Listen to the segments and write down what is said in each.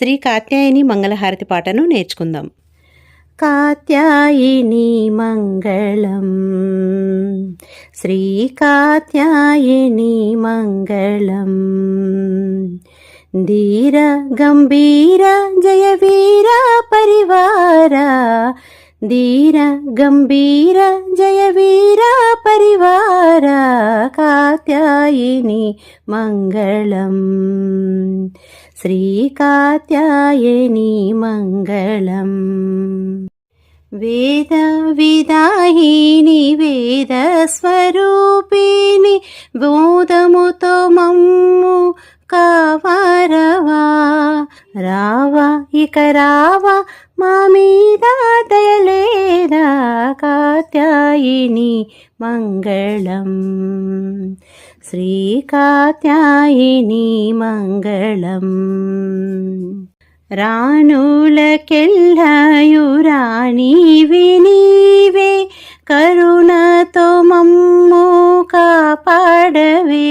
శ్రీ కాత్యాయని మంగళహారతి పాటను నేర్చుకుందాం. కాత్యాయిని మంగళం. శ్రీ కాత్యాయిని మంగళం. ధీర గంభీర జయ వీర పరివార. ధీర గంభీర జయ వీర పరివార. కాత్యాయిని మంగళం శ్రీ కాత్యాయని మంగళం వేద విదాయిని రావా రావా మా మీద దయలేదా కాత్యాయిని మంగళం. శ్రీ కాత్యాయిని మంగళం. రాణులకెల్లయు రాణివి నీవే కరుణతో మమ్ము కాపాడవే.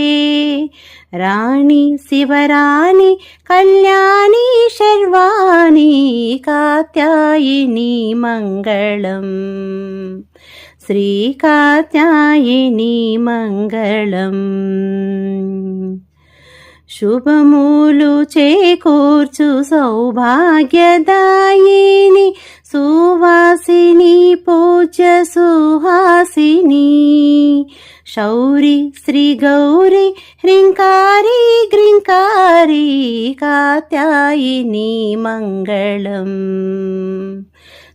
రాణి శివరాణి కళ్యాణి శర్వాణి కాత్యాయిని మంగళం శ్రీ కాత్యాయిని మంగళం శుభములు చేకూర్చు సౌభాగ్యదాయిని సువాసిని పూజ్య సుహాసిని శౌరి శ్రీ గౌరి హ్రింకారి గ్రింకారి కాత్యాయిని మంగళం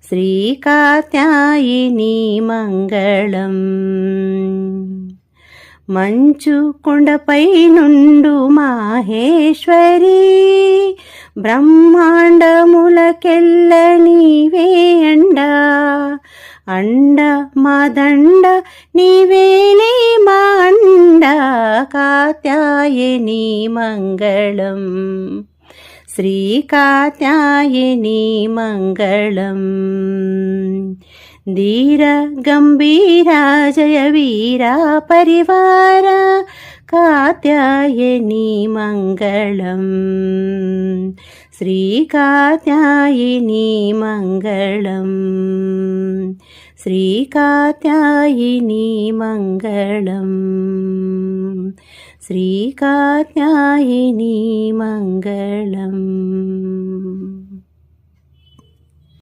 శ్రీ కాత్యాయిని మంగళం మంచు కొండపై నుండు మాహేశ్వరి బ్రహ్మాండములకెల్ల నీవే అండ అండ మా దండ నీవేలే మా అండ కాత్యాయని మంగళం. శ్రీ కాత్యాయని మంగళం. ధీర గంభీర జయ వీర పరివార కాత్యాయని మంగళం. శ్రీ కాత్యాయని మంగళం. श्रीकात्यायिनी मङ्गलम्। श्रीकात्यायिनी मङ्गलम्।